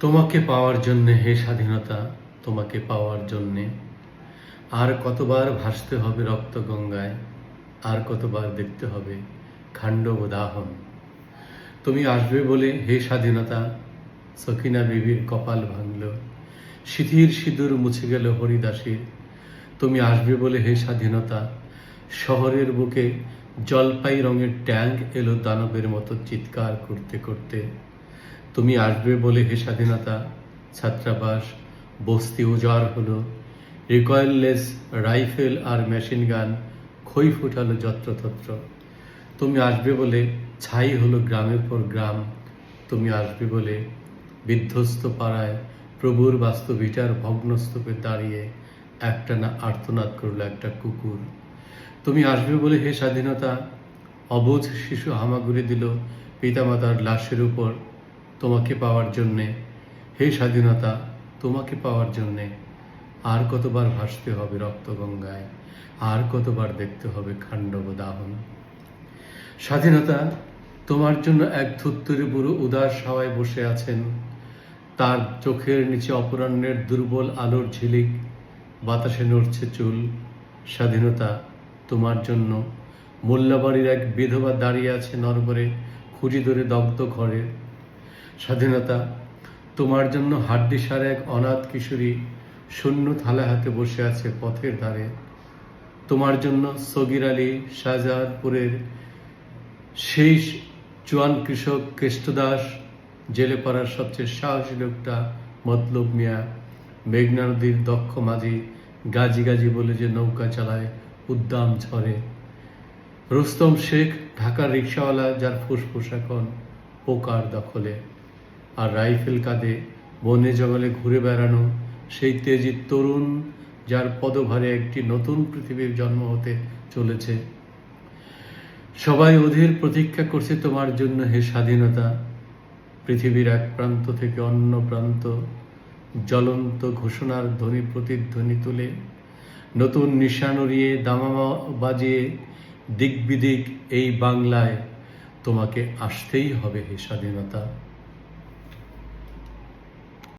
তোমাকে পাওয়ার জন্যে হে স্বাধীনতা, তোমাকে পাওয়ার জন্যে। আর কতবার ভাসতে হবে রক্ত গঙ্গায়, আর কতবার দেখতে হবে খাণ্ডব দাহন। তুমি আসবে বলে হে স্বাধীনতা সখিনা বিবির কপাল ভাঙল। শিথির সিঁদুর মুছে গেল হরিদাসীর তুমি আসবে বলে হে স্বাধীনতা, শহরের বুকে জলপাই রঙের ট্যাঙ্ক এলো দানবের মতো চিৎকার করতে করতে। তুমি আসবে বলে হে স্বাধীনতা, ছাত্রাবাস, বস্তি উজাড় হলো। রিকয়েললেস রাইফেল আর মেশিন গান খই ফুটালো যত্রতত্র। তুমি আসবে বলে ছাই হলো গ্রামের পর গ্রাম। তুমি আসবে বলে বিধ্বস্ত পাড়ায় প্রভুর বাস্তবিটার ভগ্নস্তূপে দাঁড়িয়ে একটানা আর্তনাদ করল একটা কুকুর। তুমি আসবে বলে হে স্বাধীনতা অবোধ শিশু হামাগুড়ি দিল পিতামাতার লাশের উপর। তোমাকে পাওয়ার জন্যে। হে স্বাধীনতা, তোমাকে পাওয়ার জন্যে। আর কতবার ভাসতে হবে রক্তগঙ্গায়, আর কতবার দেখতে হবে খাণ্ডব দাহন। স্বাধীনতা, তোমার জন্য এক ধুত্তরি বুড়ো উদাস হাওয়ায় বসে আছেন। তার চোখের নিচে অপরাহ্নের দুর্বল আলোর ঝিলিক, বাতাসে নড়ছে চুল। স্বাধীনতা, তোমার জন্য মোল্লাবাড়ির এক বিধবা দাঁড়িয়ে আছে নরবরে, খুঁজি ধরে দগ্ধ ঘরে। স্বাধীনতা, তোমার জন্য হাড্ডিসার এক অনাথ কিশোরী শূন্য থালা হাতে বসে আছে পথের ধারে। তোমার জন্য সগির আলী শাহজাহানপুরের সেই চুয়ান কৃষক কেষ্টদাস, জেলে পাড়ার সবচেয়ে সাহসী লোকটা মতলব মিয়া। মেঘনা নদীর দক্ষ মাঝি গাজি গাজি বলে যে নৌকা চালায় উদ্দাম ঝড়ে। রুস্তম শেখ, ঢাকার রিক্সাওয়ালা যার ফুসফুস এখন পোকার দখলে। আর রাইফেল কাঁধে বনে জঙ্গলে ঘুরে বেড়ানো সেই তেজি তরুণ যার পদভারে একটি নতুন পৃথিবীর জন্ম হতে চলেছে। সবাই অধীর প্রতীক্ষা করছে, তোমার জন্য হে স্বাধীনতা, পৃথিবীর এক প্রান্ত থেকে অন্য প্রান্ত জ্বলন্ত ঘোষণার ধ্বনি প্রতিধ্বনি তুলে, নতুন নিশান উড়িয়ে দামামা বাজিয়ে দিক বিদিক এই বাংলায় তোমাকে আসতেই হবে হে স্বাধীনতা।